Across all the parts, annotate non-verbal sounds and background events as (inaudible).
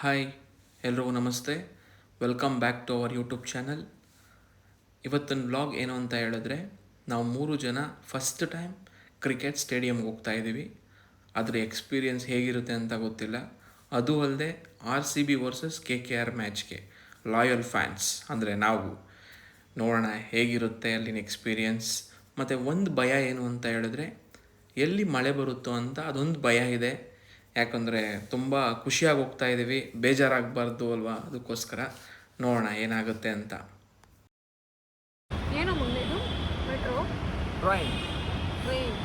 Hi ಎಲ್ರಿಗೂ ನಮಸ್ತೆ. Welcome back to our YouTube channel ಇವತ್ತಿನ ಬ್ಲಾಗ್ ಏನು ಅಂತ ಹೇಳಿದ್ರೆ, ನಾವು ಮೂರು ಜನ ಫಸ್ಟ್ ಟೈಮ್ ಕ್ರಿಕೆಟ್ ಸ್ಟೇಡಿಯಮ್ಗೆ ಹೋಗ್ತಾ ಇದ್ದೀವಿ ಅದರ ಎಕ್ಸ್ಪೀರಿಯನ್ಸ್ ಹೇಗಿರುತ್ತೆ ಅಂತ ಗೊತ್ತಿಲ್ಲ. ಅದು ಅಲ್ಲದೆ R C B versus K K R ಮ್ಯಾಚ್ಗೆ loyal fans ಅಂದರೆ ನಾವು. ನೋಡೋಣ ಹೇಗಿರುತ್ತೆ ಅಲ್ಲಿನ ಎಕ್ಸ್ಪೀರಿಯನ್ಸ್ ಮತ್ತು ಒಂದು ಭಯ ಏನು ಅಂತ ಹೇಳಿದ್ರೆ, ಎಲ್ಲಿ ಮಳೆ ಬರುತ್ತೋ ಅಂತ ಅದೊಂದು ಭಯ ಇದೆ. ಯಾಕಂದರೆ ತುಂಬ ಖುಷಿಯಾಗಿ ಹೋಗ್ತಾ ಇದ್ದೀವಿ ಬೇಜಾರಾಗಬಾರ್ದು ಅಲ್ವಾ? ಅದಕ್ಕೋಸ್ಕರ ನೋಡೋಣ ಏನಾಗುತ್ತೆ ಅಂತ. ಏನು ಮುಂದೆ ಇದು? Metro train train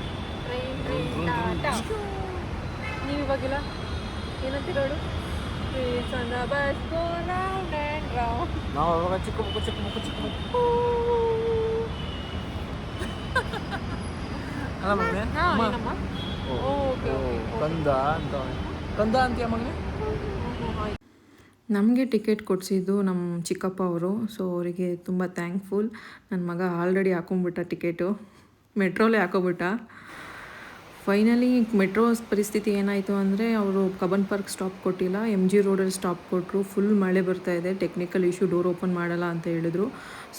train train Tata. ನೀವು ಇವಾಗಿಲ್ಲ? ಏನಂತೀರೋಡು bus go round and round. ನಾವು ಅವಾಗ ಚಿಕ್ಕ ಮಗು ಚಿಕ್ಕ ಮಗು ಚಿಕ್ಕ ಮಗು. (laughs) ಅಲ್ಲ ಮಗನೇ ಹಾ, ಕಂದ ಅಂತ. ಕಂದ ಅಂತೀಯ ಮಗನೇ? ನಮಗೆ ಟಿಕೆಟ್ ಕೊಡಿಸಿದ್ದು ನಮ್ಮ ಚಿಕ್ಕಪ್ಪ ಅವರು ಸೊ ಅವರಿಗೆ ತುಂಬ ಥ್ಯಾಂಕ್ಫುಲ್ ನನ್ನ ಮಗ ಆಲ್ರೆಡಿ ಹಾಕೊಂಬಿಟ್ಟ ಟಿಕೆಟು. ಮೆಟ್ರೋಲೇ ಹಾಕೋಬಿಟ್ಟ ಫೈನಲಿ ಮೆಟ್ರೋ ಪರಿಸ್ಥಿತಿ ಏನಾಯಿತು ಅಂದರೆ ಅವರು ಕಬನ್ ಪಾರ್ಕ್ ಸ್ಟಾಪ್ ಕೊಟ್ಟಿಲ್ಲ. ಎಂ ಜಿ ರೋಡಲ್ಲಿ ಸ್ಟಾಪ್ ಕೊಟ್ಟರು ಫುಲ್ ಮಳೆ ಬರ್ತಾ ಇದೆ. ಟೆಕ್ನಿಕಲ್ ಇಶ್ಯೂ ಡೋರ್ ಓಪನ್ ಮಾಡಲ್ಲ ಅಂತ ಹೇಳಿದ್ರು.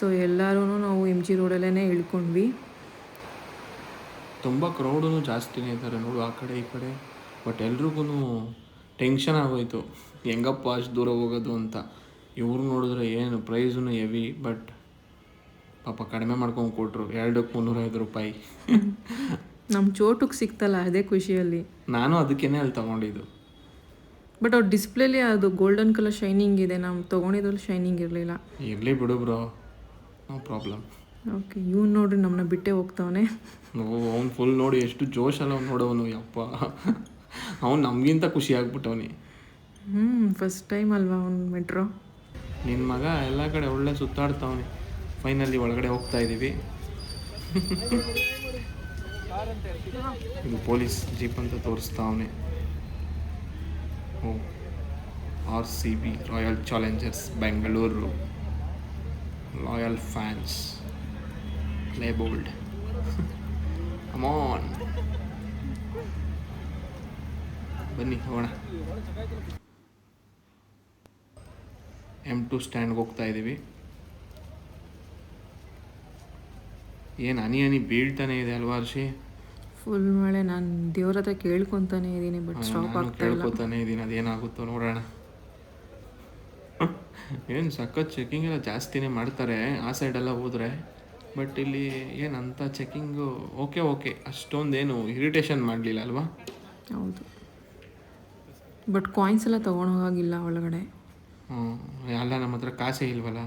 ಸೊ ಎಲ್ಲರೂ ನಾವು ಎಂ ಜಿ ರೋಡಲ್ಲೇ ಇಳ್ಕೊಂಡ್ವಿ. ತುಂಬ ಕ್ರೌಡೂ ಜಾಸ್ತಿನೇ ಇದ್ದಾರೆ ನೋಡು ಆ ಕಡೆ ಈ ಕಡೆ. ಬಟ್ ಎಲ್ರಿಗೂ ಟೆನ್ಷನ್ ಆಗೋಯ್ತು. ಹೆಂಗಪ್ಪ ಅಷ್ಟು ದೂರ ಹೋಗೋದು ಅಂತ. ಇವ್ರು ನೋಡಿದ್ರೆ ಏನು ಪ್ರೈಸೂ ಹೆವಿ ಬಟ್ ಪಾಪ ಕಡಿಮೆ ಮಾಡ್ಕೊಂಡು ಕೊಟ್ಟರು ಎರಡಕ್ಕೆ ಮುನ್ನೂರೈದು ರೂಪಾಯಿ. ನಮ್ಮ ಚೋಟಕ್ಕೆ ಸಿಕ್ತಲ್ಲ ಅದೇ ಖುಷಿಯಲ್ಲಿ. ನಾನು ಅದಕ್ಕೇನೆ ಅಲ್ಲಿ ತಗೊಂಡಿದ್ದು. ಬಟ್ ಅವ್ರ ಡಿಸ್ಪ್ಲೇಲಿ ಅದು ಗೋಲ್ಡನ್ ಕಲರ್ ಶೈನಿಂಗ್ ಇದೆ. ನಾವು ತೊಗೊಂಡಿದ್ರಲ್ಲಿ ಶೈನಿಂಗ್ ಇರಲಿಲ್ಲ. ಇರಲಿ ಬಿಡು ಬ್ರೋ. ನೋ ಪ್ರಾಬ್ಲಮ್ ಓಕೆ ಇವ್ನು ನೋಡ್ರಿ ನಮ್ಮನ್ನ ಬಿಟ್ಟೆ ಹೋಗ್ತಾವನೆ. ಅವ್ನು ಫುಲ್ ನೋಡಿ ಎಷ್ಟು ಜೋಶಲ್ಲ ಅವ್ನು ನೋಡೋನು ಯಪ್ಪ. ಅವ್ನು ನಮಗಿಂತ ಖುಷಿ ಆಗ್ಬಿಟ್ಟವನಿ. ಹ್ಞೂ ಫಸ್ಟ್ ಟೈಮ್ ಅಲ್ವಾ ಅವ್ನು ಮೆಟ್ರೋ ನಿನ್ನ ಮಗ ಎಲ್ಲ ಕಡೆ ಒಳ್ಳೆ ಸುತ್ತಾಡ್ತಾವನೆ. ಫೈನಲಿ ಒಳಗಡೆ ಹೋಗ್ತಾ ಇದ್ದೀವಿ ಇದು ಪೊಲೀಸ್ ಜೀಪ್ ಅಂತ ತೋರಿಸ್ತಾವನೆ. ಓ R C B royal challengers Bengaluru loyal fans play bold on ಬನ್ನಿ ಹೋಗೋಣ ಎಂ ಟು ಸ್ಟ್ಯಾಂಡ್ಗೆ ಹೋಗ್ತಾ ಇದ್ದೀವಿ ಏನು ಹನಿ ಹನಿ ಬೀಳ್ತಾನೆ ಇದೆ ಅಲ್ವಾ ಹರ್ಷಿ? ಫುಲ್ ಮಳೆ. ನಾನು ದೇವ್ರ ಹತ್ರ ಕೇಳ್ಕೊತಾನೆ ಇದ್ದೀನಿ ಬಟ್ ಸ್ಟಾಪ್ ಆಗ್ತಾ ಇಲ್ಲ. ಕೇಳ್ಕೊತಾನೆ ಇದ್ದೀನಿ ಅದೇನಾಗುತ್ತೋ ನೋಡೋಣ. ಏನು ಸಖತ್ ಚೆಕಿಂಗ್ ಎಲ್ಲ ಜಾಸ್ತಿನೇ ಮಾಡ್ತಾರೆ. ಆ ಸೈಡೆಲ್ಲ ಹೋದ್ರೆ ಬಟ್ ಇಲ್ಲಿ ಏನಂತ ಚೆಕಿಂಗು ಓಕೆ ಓಕೆ ಅಷ್ಟೊಂದೇನು ಇರಿಟೇಷನ್ ಮಾಡಲಿಲ್ಲ ಅಲ್ವಾ? ಹೌದು. ಬಟ್ ಕಾಯಿನ್ಸ್ ಎಲ್ಲ ತೊಗೊಂಡೋಗಿಲ್ಲ ಒಳಗಡೆ. ಹ್ಞೂ ಅಲ್ಲ ನಮ್ಮ ಹತ್ರ ಕಾಸೇ ಇಲ್ವಲ್ಲ?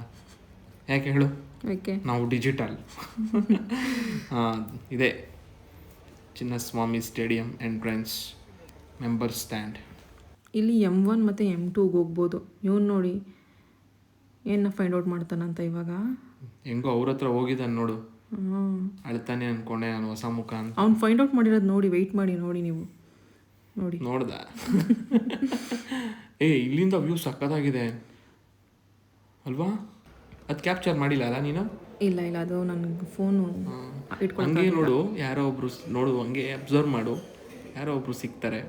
ಯಾಕೆ ಹೇಳು? ಯಾಕೆ? ನಾವು ಡಿಜಿಟಲ್ ಹಾಂ ಇದೆ. Chinnaswamy stadium entrance member stand ಇಲ್ಲಿ ಎಂ ಒನ್ ಮತ್ತು ಎಂ ಟೂಗೆ ಹೋಗ್ಬೋದು. ಇವ್ನು ನೋಡಿ ಏನು ಫೈಂಡ್ ಔಟ್ ಮಾಡ್ತಾನಂತ ಇವಾಗ? ಹೆಂಗೋ ಅವ್ರ ಹತ್ರ ಹೋಗಿದ್ದಾನೆ ನೋಡು. ಅಳ್ತಾನೆ ಅನ್ಕೊಂಡೆ ನಾನು ಹೊಸ ಮುಖ ಅಂತ. ಅವ್ನು ಫೈಂಡ್ ಔಟ್ ಮಾಡಿರೋದು ನೋಡಿ ವೆಯ್ಟ್ ಮಾಡಿ ನೋಡಿ ನೀವು. ನೋಡಿ. ನೋಡ್ದ? (laughs) ಏ ಇಲ್ಲಿಂದ ವ್ಯೂ ಸಕ್ಕತ್ತಾಗಿದೆ. ಅಲ್ವಾ? ಅದು ಕ್ಯಾಪ್ಚರ್ ಮಾಡಿಲ್ಲ ಅಲ್ಲ ನೀನು? ಇಲ್ಲ ಇಲ್ಲ ಅದು ನನಗೆ ಫೋನು ಹಂಗೆ ನೋಡು ಯಾರೋ ಒಬ್ರು ನೋಡು ಹಂಗೆ ಅಬ್ಸರ್ವ್ ಮಾಡು. ಯಾರೋ ಒಬ್ರು ಸಿಗ್ತಾರೆ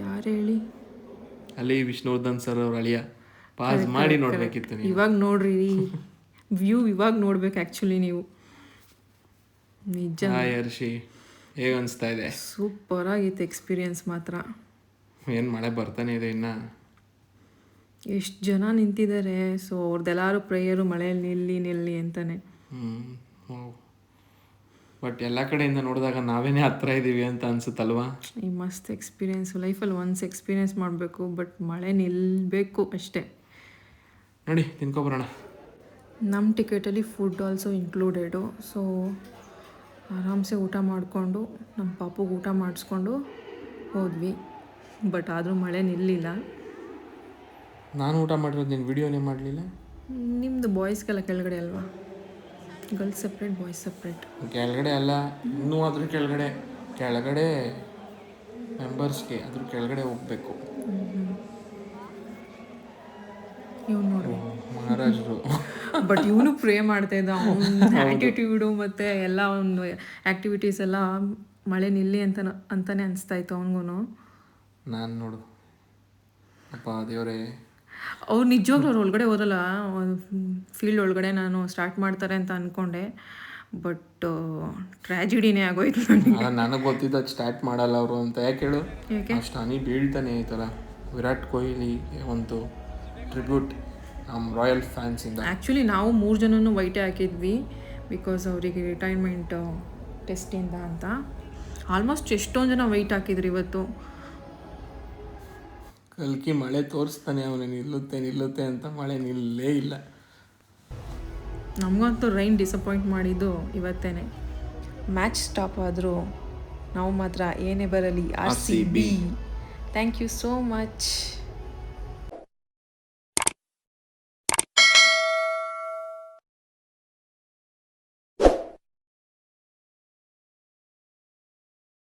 ಯಾರು ಹೇಳಿ? ಅಲ್ಲಿ ವಿಷ್ಣುವರ್ಧನ್ ಸರ್ ಅವ್ರ ಅಳಿಯ. ಪಾಸ್ ಮಾಡಿ ನೋಡ್ಬೇಕಿತ್ತು ಇವಾಗ ನೋಡ್ರಿ. (laughs) ವ್ಯೂ ಇವಾಗ ನೋಡ್ಬೇಕು ಆ್ಯಕ್ಚುಲಿ ನೀವು. ನಿಜ. ಹರ್ಷಿ. ಹೇಗೆ ಅನಿಸ್ತಾ ಇದೆ? ಸೂಪರ್ ಆಗಿತ್ತು ಎಕ್ಸ್ಪೀರಿಯನ್ಸ್ ಮಾತ್ರ. ಏನು ಮಳೆ ಬರ್ತಾನೆ ಇದೆ ಇನ್ನ? ಎಷ್ಟು ಜನ ನಿಂತಿದ್ದಾರೆ ಸೊ ಅವ್ರದ್ದೆಲ್ಲರೂ ಪ್ರೇಯರು ಮಳೆಯಲ್ಲಿ ನಿಲ್ಲಿ ನಿಲ್ಲಿ ಅಂತಾನೆ. ಹ್ಞೂ ಬಟ್ ಎಲ್ಲ ಕಡೆಯಿಂದ ನೋಡಿದಾಗ ನಾವೇನೇ ಹತ್ರ ಇದ್ದೀವಿ ಅಂತ ಅನ್ಸುತ್ತಲ್ವಾ? ಈ ಮಸ್ತ್ ಎಕ್ಸ್ಪೀರಿಯನ್ಸ್ ಲೈಫಲ್ಲಿ ಒನ್ಸ್ ಎಕ್ಸ್ಪೀರಿಯನ್ಸ್ ಮಾಡಬೇಕು ಬಟ್ ಮಳೆ ನಿಲ್ಲಬೇಕು ಅಷ್ಟೇ. ನೋಡಿ ತಿನ್ಕೊಬರೋಣ ನಮ್ಮ ಟಿಕೆಟಲ್ಲಿ ಫುಡ್ ಆಲ್ಸೋ ಇನ್ಕ್ಲೂಡೆಡು ಸೊ ಆರಾಮ್ಸೆ ಊಟ ಮಾಡಿಕೊಂಡು ನಮ್ಮ ಪಾಪುಗೆ ಊಟ ಮಾಡಿಸ್ಕೊಂಡು ಹೋದ್ವಿ. ಬಟ್ ಆದರೂ ಮಳೆ ನಿಲ್ಲಿಲ್ಲ. ನಾನು ಊಟ ಮಾಡಿರೋದು ನೀನು ವಿಡಿಯೋನೇ ಮಾಡಲಿಲ್ಲ? ನಿಮ್ಮದು ಬಾಯ್ಸ್ಗೆಲ್ಲ ಕೆಳಗಡೆ ಅಲ್ವಾ? ಗರ್ಲ್ಸ್ ಸಪ್ರೇಟ್ ಬಾಯ್ಸ್ ಸಪ್ರೇಟ್ ಕೆಳಗಡೆ ಅಲ್ಲ ಇನ್ನೂ ಅದ್ರ ಕೆಳಗಡೆ. ಕೆಳಗಡೆ ಮೆಂಬರ್ಸ್ಗೆ ಅದ್ರ ಕೆಳಗಡೆ ಹೋಗ್ಬೇಕು. ಇವ್ನು ನೋಡಿ ಮಹಾರಾಜರು. ಬಟ್ ಇವನು ಪ್ರೇ ಮಾಡ್ತಾ ಇದ್ದ. ಅವನ ಆ್ಯಟಿಟ್ಯೂಡು ಮತ್ತು ಎಲ್ಲ ಒಂದು ಆ್ಯಕ್ಟಿವಿಟೀಸ್ ಎಲ್ಲ ಮಳೆ ನಿಲ್ಲಿ ಅಂತ ಅಂತಾನೆ ಅನಿಸ್ತಾ ಇತ್ತು ಅವನಿಗೂ ನಾನು ನೋಡು. ಅಪ್ಪ ದೇವರೇ. ಅವ್ರು ನಿಜವಾಗ್ಲೂ ಅವ್ರು ಒಳಗಡೆ ಹೋದಲ್ಲ ಫೀಲ್ಡ್ ಒಳಗಡೆ ನಾನು ಸ್ಟಾರ್ಟ್ ಮಾಡ್ತಾರೆ ಅಂತ ಅಂದ್ಕೊಂಡೆ ಬಟ್ ಟ್ರ್ಯಾಜಿಡಿನೇ ಆಗೋಯ್ತು ನನಗೆ. ಗೊತ್ತಿದ್ದು ಸ್ಟಾರ್ಟ್ ಮಾಡಲ್ಲ ಅವರು ಅಂತ. ಯಾಕೆ ಹೇಳು? ಅಷ್ಟು ಹನಿ ಬೀಳ್ತಾನೆ ಐತಲ್ಲ ವಿರಾಟ್ ಕೊಹ್ಲಿ ಒಂದು ಟ್ರಿಬ್ಯೂಟ್ ನಮ್ಮ ರಾಯಲ್ ಫ್ಯಾನ್ಸಿಂದ ಆ್ಯಕ್ಚುಲಿ ನಾವು ಮೂರು ಜನನೂ ವೈಟೇ ಹಾಕಿದ್ವಿ ಬಿಕಾಸ್ ಅವರಿಗೆ ರಿಟೈರ್ಮೆಂಟ್ ಟೆಸ್ಟಿಂದ ಅಂತ. ಆಲ್ಮೋಸ್ಟ್ ಎಷ್ಟೊಂದು ಜನ ವೈಟ್ ಹಾಕಿದ್ರು ಇವತ್ತು. ಕಲ್ಕಿ ಮಳೆ ತೋರಿಸ್ತಾನೆ ಅವನು ನಿಲ್ಲುತ್ತೆ ನಿಲ್ಲುತ್ತೆ ಅಂತ ಮಳೆ ನಿಲ್ಲೇ ಇಲ್ಲ. ನಮಗಂತೂ ರೈನ್ ಡಿಸಪಾಯಿಂಟ್ ಮಾಡಿದ್ದು ಇವತ್ತೇನೆ. ಮ್ಯಾಚ್ ಸ್ಟಾಪ್ ಆದರೂ ನಾವು ಮಾತ್ರ ಏನೇ ಬರಲಿ R C B thank you so much